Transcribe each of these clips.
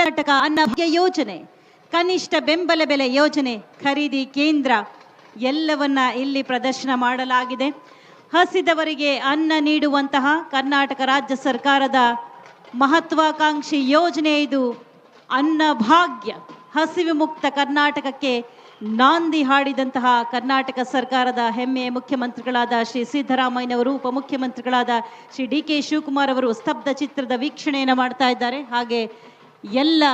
ಕರ್ನಾಟಕ ಅನ್ನಭಾಗ್ಯ ಯೋಜನೆ ಕನಿಷ್ಠ ಬೆಂಬಲ ಬೆಲೆ ಯೋಜನೆ, ಖರೀದಿ ಕೇಂದ್ರ, ಎಲ್ಲವನ್ನ ಇಲ್ಲಿ ಪ್ರದರ್ಶನ ಮಾಡಲಾಗಿದೆ. ಹಸಿದವರಿಗೆ ಅನ್ನ ನೀಡುವಂತಹ ಕರ್ನಾಟಕ ರಾಜ್ಯ ಸರ್ಕಾರದ ಮಹತ್ವಾಕಾಂಕ್ಷಿ ಯೋಜನೆ ಇದು. ಅನ್ನಭಾಗ್ಯ ಹಸಿವು ಮುಕ್ತ ಕರ್ನಾಟಕಕ್ಕೆ ನಾಂದಿ ಹಾಡಿದಂತಹ ಕರ್ನಾಟಕ ಸರ್ಕಾರದ ಹೆಮ್ಮೆಯ ಮುಖ್ಯಮಂತ್ರಿಗಳಾದ ಶ್ರೀ ಸಿದ್ದರಾಮಯ್ಯನವರು, ಉಪಮುಖ್ಯಮಂತ್ರಿಗಳಾದ ಶ್ರೀ ಡಿ ಕೆ ಶಿವಕುಮಾರ್ ಅವರು ಸ್ತಬ್ಧ ಚಿತ್ರದ ವೀಕ್ಷಣೆಯನ್ನು ಮಾಡ್ತಾ ಇದ್ದಾರೆ. ಹಾಗೆ ಎಲ್ಲ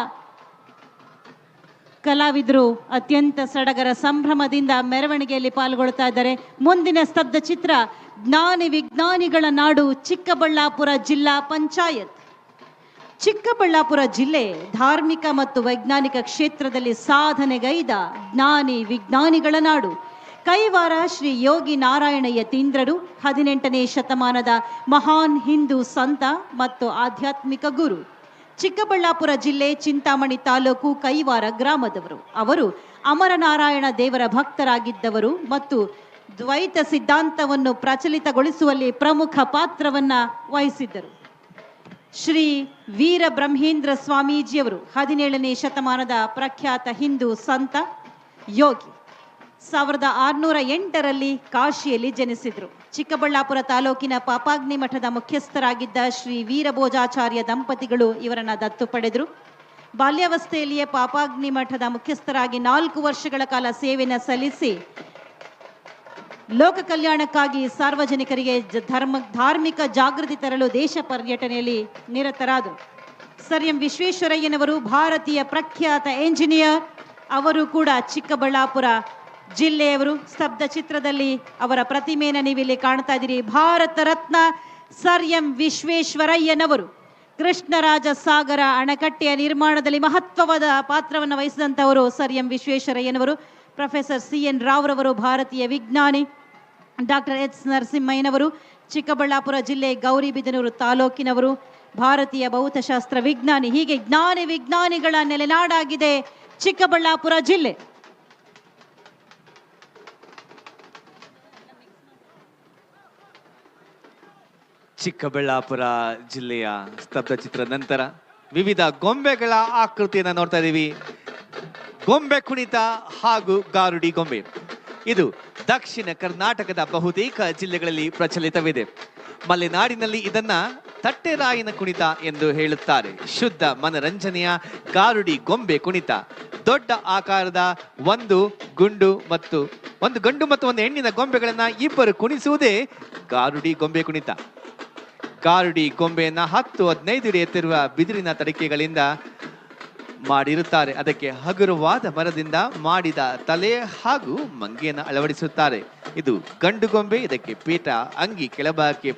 ಕಲಾವಿದರು ಅತ್ಯಂತ ಸಡಗರ ಸಂಭ್ರಮದಿಂದ ಮೆರವಣಿಗೆಯಲ್ಲಿ ಪಾಲ್ಗೊಳ್ತಾ ಇದ್ದಾರೆ. ಮುಂದಿನ ಸ್ತಬ್ಧ ಚಿತ್ರ, ಜ್ಞಾನಿ ವಿಜ್ಞಾನಿಗಳ ನಾಡು, ಚಿಕ್ಕಬಳ್ಳಾಪುರ ಜಿಲ್ಲಾ ಪಂಚಾಯತ್. ಚಿಕ್ಕಬಳ್ಳಾಪುರ ಜಿಲ್ಲೆ ಧಾರ್ಮಿಕ ಮತ್ತು ವೈಜ್ಞಾನಿಕ ಕ್ಷೇತ್ರದಲ್ಲಿ ಸಾಧನೆಗೈದ ಜ್ಞಾನಿ ವಿಜ್ಞಾನಿಗಳ ನಾಡು. ಕೈವಾರ ಶ್ರೀ ಯೋಗಿ ನಾರಾಯಣ ಯತೀಂದ್ರರು ಹದಿನೆಂಟನೇ ಶತಮಾನದ ಮಹಾನ್ ಹಿಂದೂ ಸಂತ ಮತ್ತು ಆಧ್ಯಾತ್ಮಿಕ ಗುರು. ಚಿಕ್ಕಬಳ್ಳಾಪುರ ಜಿಲ್ಲೆ ಚಿಂತಾಮಣಿ ತಾಲೂಕು ಕೈವಾರ ಗ್ರಾಮದವರು. ಅವರು ಅಮರನಾರಾಯಣ ದೇವರ ಭಕ್ತರಾಗಿದ್ದವರು ಮತ್ತು ದ್ವೈತ ಸಿದ್ಧಾಂತವನ್ನು ಪ್ರಚಲಿತಗೊಳಿಸುವಲ್ಲಿ ಪ್ರಮುಖ ಪಾತ್ರವನ್ನ ವಹಿಸಿದ್ದರು. ಶ್ರೀ ವೀರ ಬ್ರಹ್ಮೇಂದ್ರ ಸ್ವಾಮೀಜಿಯವರು ಹದಿನೇಳನೇ ಶತಮಾನದ ಪ್ರಖ್ಯಾತ ಹಿಂದೂ ಸಂತ ಯೋಗಿ. ಸಾವಿರದ ಆರುನೂರ ಎಂಟರಲ್ಲಿ ಕಾಶಿಯಲ್ಲಿ ಜನಿಸಿದರು. ಚಿಕ್ಕಬಳ್ಳಾಪುರ ತಾಲೂಕಿನ ಪಾಪಾಗ್ನಿ ಮಠದ ಮುಖ್ಯಸ್ಥರಾಗಿದ್ದ ಶ್ರೀ ವೀರಭೋಜಾಚಾರ್ಯ ದಂಪತಿಗಳು ಇವರನ್ನ ದತ್ತು ಪಡೆದರು. ಬಾಲ್ಯಾವಸ್ಥೆಯಲ್ಲಿಯೇ ಪಾಪಾಗ್ನಿ ಮಠದ ಮುಖ್ಯಸ್ಥರಾಗಿ ನಾಲ್ಕು ವರ್ಷಗಳ ಕಾಲ ಸೇವೆನ ಸಲ್ಲಿಸಿ ಲೋಕ ಕಲ್ಯಾಣಕ್ಕಾಗಿ ಸಾರ್ವಜನಿಕರಿಗೆ ಧರ್ಮ, ಧಾರ್ಮಿಕ ಜಾಗೃತಿ ತರಲು ದೇಶ ಪರ್ಯಟನೆಯಲ್ಲಿ ನಿರತರಾದರು. ಸರ್ ಎಂ ವಿಶ್ವೇಶ್ವರಯ್ಯನವರು ಭಾರತೀಯ ಪ್ರಖ್ಯಾತ ಎಂಜಿನಿಯರ್, ಅವರು ಕೂಡ ಚಿಕ್ಕಬಳ್ಳಾಪುರ ಜಿಲ್ಲೆಯವರು ಸ್ತಬ್ಧ ಚಿತ್ರದಲ್ಲಿ ಅವರ ಪ್ರತಿಮೆಯನ್ನು ನೀವಿಲ್ಲಿ ಕಾಣ್ತಾ ಇದ್ದೀರಿ. ಭಾರತ ರತ್ನ ಸರ್ ಎಂ ವಿಶ್ವೇಶ್ವರಯ್ಯನವರು ಕೃಷ್ಣರಾಜ ಸಾಗರ ಅಣೆಕಟ್ಟೆಯ ನಿರ್ಮಾಣದಲ್ಲಿ ಮಹತ್ವವಾದ ಪಾತ್ರವನ್ನು ವಹಿಸಿದಂಥವರು ಸರ್ ಎಂ ವಿಶ್ವೇಶ್ವರಯ್ಯನವರು. ಪ್ರೊಫೆಸರ್ ಸಿ ಎನ್ ರಾವ್ರವರು ಭಾರತೀಯ ವಿಜ್ಞಾನಿ, ಡಾಕ್ಟರ್ ಎಚ್ ನರಸಿಂಹಯ್ಯನವರು, ಚಿಕ್ಕಬಳ್ಳಾಪುರ ಜಿಲ್ಲೆ ಗೌರಿಬಿದನೂರು ತಾಲೂಕಿನವರು, ಭಾರತೀಯ ಭೌತಶಾಸ್ತ್ರ ವಿಜ್ಞಾನಿ, ಹೀಗೆ ಜ್ಞಾನಿ ವಿಜ್ಞಾನಿಗಳ ನೆಲೆನಾಡಾಗಿದೆ ಚಿಕ್ಕಬಳ್ಳಾಪುರ ಜಿಲ್ಲೆ. ಚಿಕ್ಕಬಳ್ಳಾಪುರ ಜಿಲ್ಲೆಯ ಸ್ತಬ್ಧ ಚಿತ್ರ ನಂತರ ವಿವಿಧ ಗೊಂಬೆಗಳ ಆಕೃತಿಯನ್ನು ನೋಡ್ತಾ ಇದ್ದೀವಿ. ಗೊಂಬೆ ಕುಣಿತ ಹಾಗೂ ಗಾರುಡಿ ಗೊಂಬೆ. ಇದು ದಕ್ಷಿಣ ಕರ್ನಾಟಕದ ಬಹುತೇಕ ಜಿಲ್ಲೆಗಳಲ್ಲಿ ಪ್ರಚಲಿತವಿದೆ. ಮಲೆನಾಡಿನಲ್ಲಿ ಇದನ್ನ ತಟ್ಟೆರಾಯಿನ ಕುಣಿತ ಎಂದು ಹೇಳುತ್ತಾರೆ. ಶುದ್ಧ ಮನರಂಜನೆಯ ಗಾರುಡಿ ಗೊಂಬೆ ಕುಣಿತ. ದೊಡ್ಡ ಆಕಾರದ ಒಂದು ಗುಂಡು ಮತ್ತು ಒಂದು ಗಂಡು ಮತ್ತು ಒಂದು ಹೆಣ್ಣಿನ ಗೊಂಬೆಗಳನ್ನ ಇಬ್ಬರು ಕುಣಿಸುವುದೇ ಗಾರುಡಿ ಗೊಂಬೆ ಕುಣಿತ. ಗಾರುಡಿ ಗೊಂಬೆಯನ್ನ ಹತ್ತು ಹದಿನೈದು ಅಡಿ ಎತ್ತಿರುವ ಬಿದಿರಿನ ತಡಿಕೆಗಳಿಂದ ಮಾಡಿರುತ್ತಾರೆ. ಅದಕ್ಕೆ ಹಗುರವಾದ ಮರದಿಂದ ಮಾಡಿದ ತಲೆ ಹಾಗೂ ಮಂಗೆಯನ್ನು ಅಳವಡಿಸುತ್ತಾರೆ. ಇದು ಗಂಡು ಗೊಂಬೆ, ಇದಕ್ಕೆ ಪೀಠ, ಅಂಗಿ, ಕೆಳಭಾಗಕ್ಕೆ